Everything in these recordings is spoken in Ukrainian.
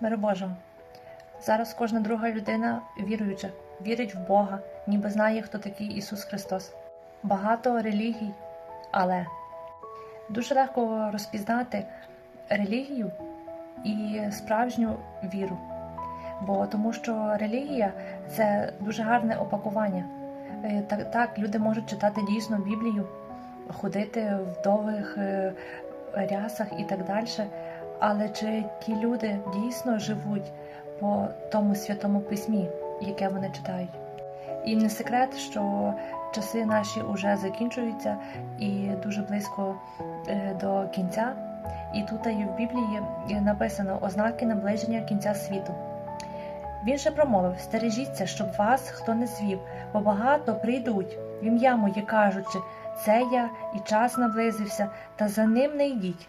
Мире Божому. Зараз кожна друга людина віруюча, вірить в Бога, ніби знає, хто такий Ісус Христос. Багато релігій, але дуже легко розпізнати релігію і справжню віру. Бо тому що релігія це дуже гарне опакування. Е, Так, так, люди можуть читати дійсно Біблію, ходити в довгих е, рясах і так далі. Але чи ті люди дійсно живуть по тому святому письмі, яке вони читають? І не секрет, що часи наші вже закінчуються і дуже близько е, до кінця. І тут і в Біблії написано ознаки наближення кінця світу. Він же промовив: стережіться, щоб вас хто не звів, бо багато прийдуть в ім'я моє кажучи, це я і час наблизився, та за ним не йдіть.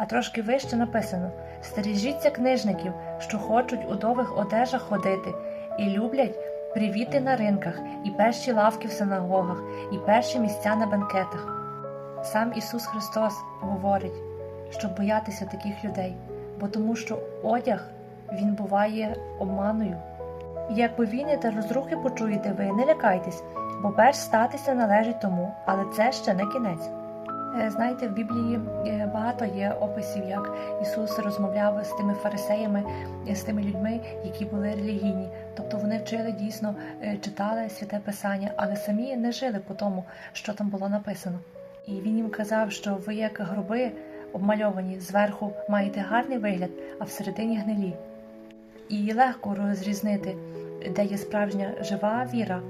А трошки вище написано: стережіться книжників, що хочуть у довгих одежах ходити, і люблять привіти на ринках, і перші лавки в синагогах, і перші місця на бенкетах. Сам Ісус Христос говорить, щоб боятися таких людей, бо тому що одяг він буває обманою. І Якби війни та розрухи почуєте ви, не лякайтесь, бо перш статися належить тому, але це ще не кінець. Е, Знаєте, в Біблії е, багато є описів, як Ісус розмовляв з тими фарисеями, е, з тими людьми, які були релігійні. Тобто вони вчили дійсно, читали святе Писання, але самі не жили по тому, що там було написано. І він їм казав, що ви як гроби обмальовані, зверху маєте гарний вигляд, а всередині гнилі. І легко розрізнити, де є справжня жива віра,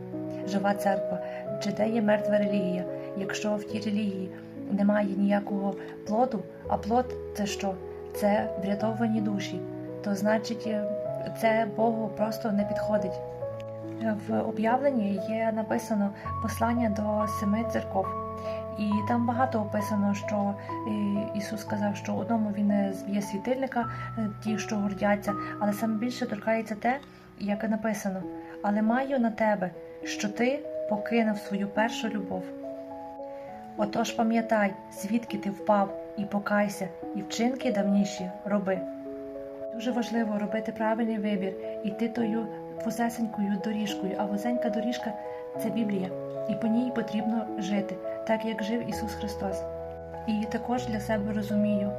жива церква, чи де є мертва релігія. Якщо в тій релігії немає ніякого плоду, а плод це що? Це врятовані душі, то значить е, це Богу просто не підходить. В об'явленні є написано послання до семи церков. І там багато описано, що е, Ісус сказав, що одному він е, зб'є світильника, ті, що гордяться, але саме більше торкається те, як написано: але маю на тебе, що ти покинув свою першу любов. Отож пам'ятай, звідки ти впав, і покайся, і вчинки давніші роби. Дуже важливо робити правильний вибір, іти тою вузесенькою доріжкою, а вузенька доріжка це Біблія, і по ній потрібно жити, так як жив Ісус Христос. І також для себе розумію,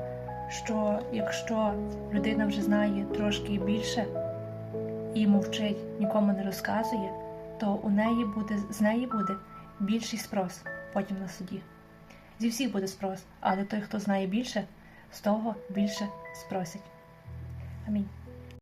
що якщо людина вже знає трошки більше і мовчить, нікому не розказує, то у неї буде з неї буде більший спрос потім на суді. Зі всіх буде спрос, але той, хто знає більше, з того більше спросить. Амінь.